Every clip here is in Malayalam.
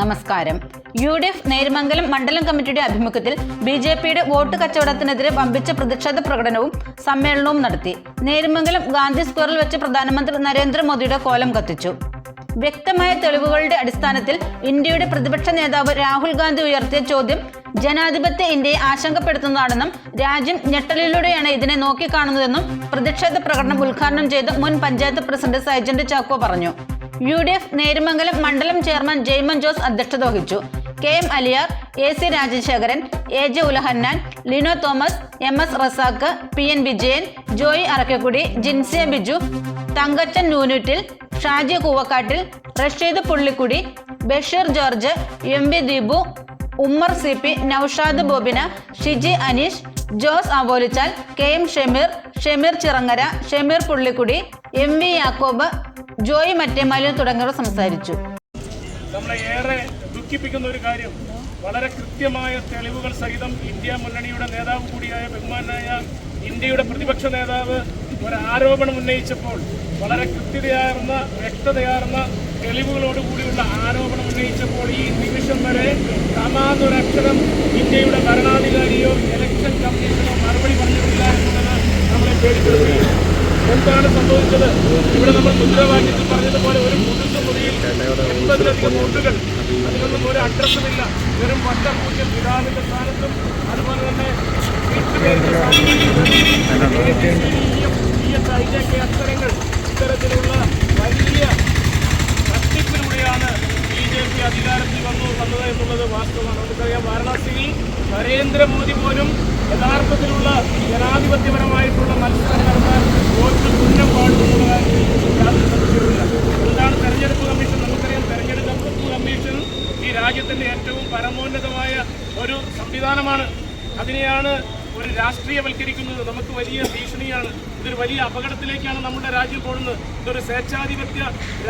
നമസ്കാരം. യു ഡി എഫ് നേരുമംഗലം മണ്ഡലം കമ്മിറ്റിയുടെ ആഭിമുഖ്യത്തിൽ ബി ജെ പിയുടെ വോട്ട് കച്ചവടത്തിനെതിരെ വമ്പിച്ച പ്രതിഷേധ പ്രകടനവും സമ്മേളനവും നടത്തി. നേരുമംഗലം ഗാന്ധി സ്ക്വയറിൽ വെച്ച് പ്രധാനമന്ത്രി നരേന്ദ്രമോദിയുടെ കോലം കത്തിച്ചു. വ്യക്തമായ തെളിവുകളുടെ അടിസ്ഥാനത്തിൽ ഇന്ത്യയുടെ പ്രതിപക്ഷ നേതാവ് രാഹുൽ ഗാന്ധി ഉയർത്തിയ ചോദ്യം ജനാധിപത്യ ഇന്ത്യയെ ആശങ്കപ്പെടുത്തുന്നതാണെന്നും രാജ്യം ഞെട്ടലിലൂടെയാണ് ഇതിനെ നോക്കിക്കാണുന്നതെന്നും പ്രതിഷേധ പ്രകടനം ഉദ്ഘാടനം ചെയ്ത് മുൻ പഞ്ചായത്ത് പ്രസിഡന്റ് സൈജന്റ് ചാക്കോ പറഞ്ഞു. യു ഡി എഫ് നേരുമംഗലം മണ്ഡലം ചെയർമാൻ ജെയ്മൻ ജോസ് അധ്യക്ഷത വഹിച്ചു. K M Aliyar A C Rajasekharan A J Ulahannan Lino Thomas M S Razak P N Vijayan Joy Arakkakudi Jinsia Biju Thankachan Noonoottil Shaji Koovakkattil Rasheed Pullikkudi Basheer George M V Deepu Ummer C P Noushad Bobina Shiji Aneesh Jose Avolichal K M Shameer Shameer Chirangara Shameer Pullikkudi M V Yakob Joy Mattemalil തുടങ്ങിയവർ സംസാരിച്ചു. ഏറെ ദുഃഖിപ്പിക്കുന്ന ഒരു കാര്യം വളരെ കൃത്യമായ തെളിവുകൾ സഹിതം ഇന്ത്യ മുന്നണിയുടെ നേതാവ് കൂടിയായ ബഹുമാനായ ഇന്ത്യയുടെ പ്രതിപക്ഷ നേതാവ് ഒരു ആരോപണം ഉന്നയിച്ചപ്പോൾ വളരെ കൃത്യതയാർന്ന വ്യക്തതയാർന്ന തെളിവുകളോടുകൂടിയുള്ള ആരോപണം ഉന്നയിച്ചപ്പോൾ ഈ നിമിഷം വരെ സമാനൊരക്ഷരം ഇന്ത്യയുടെ ഭരണാധികാരിയോ ഇലക്ഷൻ കമ്മീഷനോ മറുപടി പറഞ്ഞിട്ടില്ല എന്നുള്ളത് നമ്മളെ പേടിപ്പെടുത്തുകയാണ് എന്താണ് സംഭവിച്ചത് ഇവിടെ നമ്മൾ മുദ്രാവാക്യത്തിൽ പറഞ്ഞതുപോലെ ഒരു മുതുക്ക് മുറിയിൽ എൺപതിലധികം വോട്ടുകൾ അതിനൊന്നും ഒരു അഡ്രസ്സുമില്ല വെറും വട്ടപൂജ്യം പിതാവിന്റെ സ്ഥാനത്തും അതുപോലെ തന്നെ വീട്ടുപേരുടെ അക്ഷരങ്ങൾ ഇത്തരത്തിലുള്ള വലിയ തട്ടിപ്പിലൂടെയാണ് ബി ജെ പി അധികാരത്തിൽ വന്നു വന്നത് എന്നുള്ളത് വാസ്തവമാണ് നമുക്കറിയാം വാരണാസിയിൽ നരേന്ദ്രമോദി പോലും യഥാർത്ഥത്തിലുള്ള ജനാധിപത്യപരമായിട്ടുള്ള മത്സരം നടത്താൻ വോട്ട് തുന്നം പാടുന്നുള്ള കാര്യത്തിൽ യാതൊരു സംശയവുമില്ല എന്താണ് തെരഞ്ഞെടുപ്പ് കമ്മീഷൻ നമുക്കറിയാം തെരഞ്ഞെടുപ്പ് കമ്മീഷൻ ഈ രാജ്യത്തിന്റെ ഏറ്റവും പരമോന്നതമായ ഒരു സംവിധാനമാണ്. അതിനെയാണ് ഒരു രാഷ്ട്രീയവൽക്കരിക്കുന്നത്. നമുക്ക് വലിയ ഭീഷണിയാണ്. ഇതൊരു വലിയ അപകടത്തിലേക്കാണ് നമ്മുടെ രാജ്യം പോകുന്നത്. ഇതൊരു സ്വേച്ഛാധിപത്യ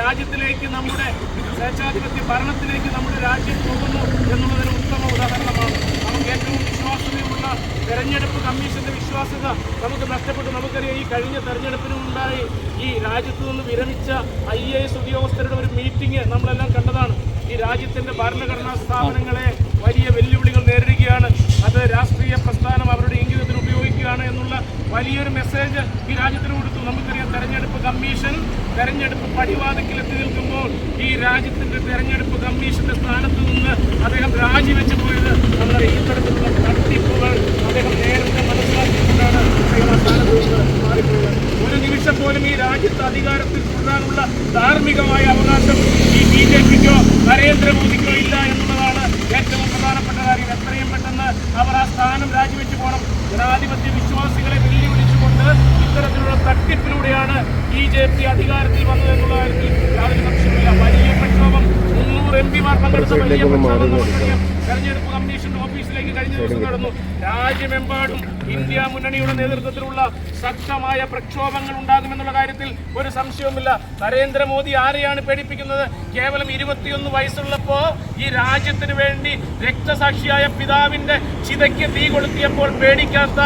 രാജ്യത്തിലേക്ക് നമ്മുടെ സ്വേച്ഛാധിപത്യ ഭരണത്തിലേക്ക് നമ്മുടെ രാജ്യം പോകുന്നു എന്നുള്ളതിന് ഉത്തമ ഉദാഹരണമാണ് നമുക്ക് ഏറ്റവും വിശ്വാസ്യതയുള്ള തെരഞ്ഞെടുപ്പ് കമ്മീഷന്റെ വിശ്വാസ്യത നമുക്ക് നഷ്ടപ്പെട്ടു. നമുക്കറിയാം ഈ കഴിഞ്ഞ തെരഞ്ഞെടുപ്പിനുണ്ടായി ഈ രാജ്യത്തു നിന്ന് വിരമിച്ച ഐ എ എസ് ഉദ്യോഗസ്ഥരുടെ ഒരു മീറ്റിംഗ് നമ്മളെല്ലാം കണ്ടതാണ്. ഈ രാജ്യത്തിന്റെ ഭരണഘടനാ സ്ഥാപനങ്ങളെ വലിയ വെല്ലുവിളികൾ നേരിടുകയാണ്. അത് രാഷ്ട്രീയ പ്രസ്ഥാനം അവരുടെ ഇംഗിതത്തിൽ ഉപയോഗിക്കുകയാണ് എന്നുള്ള വലിയൊരു മെസ്സേജ് ഈ രാജ്യത്തിന് കൊടുത്തു. നമുക്കറിയാം തെരഞ്ഞെടുപ്പ് കമ്മീഷൻ തെരഞ്ഞെടുപ്പ് എത്തി നിൽക്കുമ്പോൾ ഈ രാജ്യത്തിന്റെ തെരഞ്ഞെടുപ്പ് കമ്മീഷന്റെ സ്ഥാനത്ത് നിന്ന് അദ്ദേഹം രാജിവെച്ചു പോയത് നമ്മളെ ഈ തരത്തിലുള്ള അദ്ദേഹം നേരത്തെ മനസ്സിലാക്കിക്കൊണ്ടാണ് ഒരു നിമിഷം പോലും ഈ രാജ്യത്ത് അധികാരത്തിൽ തുടരാനുള്ള ധാർമ്മികമായ അവകാശം ഈ ബി ജെ പിക്കോ നരേന്ദ്രമോദിക്കോ ഇല്ല എന്നുള്ളതാണ് ഏറ്റവും പ്രധാനപ്പെട്ട കാര്യം. എത്രയും പെട്ടെന്ന് അവർ ആ സ്ഥാനം രാജിവെച്ച് പോകണം. ജനാധിപത്യ വിശ്വാസികളെ വെല്ലുവിളിച്ചുകൊണ്ട് ഇത്തരത്തിലുള്ള തട്ടിപ്പിലൂടെയാണ് ബി ജെ പി അധികാരത്തിൽ വന്നത് എന്നുള്ള കാര്യത്തിൽ യാതൊരു സംശയമില്ല വലിയ പ്രക്ഷോഭം മുന്നൂറ് എം പിമാർ പങ്കെടുത്ത വലിയ പ്രക്ഷോഭം നമുക്കറിയാം തെരഞ്ഞെടുപ്പ് കമ്മീഷന്റെ ഓഫീസിലേക്ക് കഴിഞ്ഞ ദിവസം നടന്നു. രാജ്യമെമ്പാടും ഇന്ത്യ മുന്നണിയുടെ നേതൃത്വത്തിലുള്ള ശക്തമായ പ്രക്ഷോഭങ്ങൾ ഉണ്ടാകുമെന്നുള്ള കാര്യത്തിൽ ഒരു സംശയവുമില്ല. നരേന്ദ്രമോദി ആരെയാണ് പേടിപ്പിക്കുന്നത്? കേവലം ഇരുപത്തിയൊന്ന് വയസ്സുള്ളപ്പോ ഈ രാജ്യത്തിന് വേണ്ടി രക്തസാക്ഷിയായ പിതാവിന്റെ ചിതയ്ക്ക് തീ കൊളുത്തിയപ്പോൾ പേടിക്കാത്ത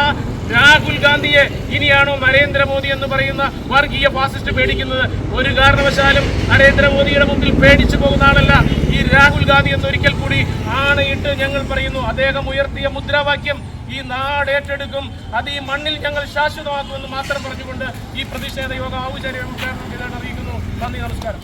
രാഹുൽ ഗാന്ധിയെ ഇനിയാണോ നരേന്ദ്രമോദി എന്ന് പറയുന്ന വർഗീയ ഫാസിസ്റ്റ് പേടിക്കുന്നത്? ഒരു കാരണവശാലും നരേന്ദ്രമോദിയുടെ മുമ്പിൽ പേടിച്ചു പോകുന്ന ആളല്ല ഈ രാഹുൽ ഗാന്ധി എന്നൊരിക്കൽ കൂടി ആണയിട്ട് ഞങ്ങൾ പറയുന്നു. അദ്ദേഹം ഉയർത്തിയ മുദ്രാവാക്യം ഈ നാട് ഏറ്റെടുക്കും. അത് ഈ മണ്ണിൽ ഞങ്ങൾ ശാശ്വതമാക്കുമെന്ന് മാത്രം പറഞ്ഞുകൊണ്ട് ഈ പ്രതിഷേധ യോഗം ചെയ്താണ് അറിയിക്കുന്നു. നന്ദി നമസ്കാരം.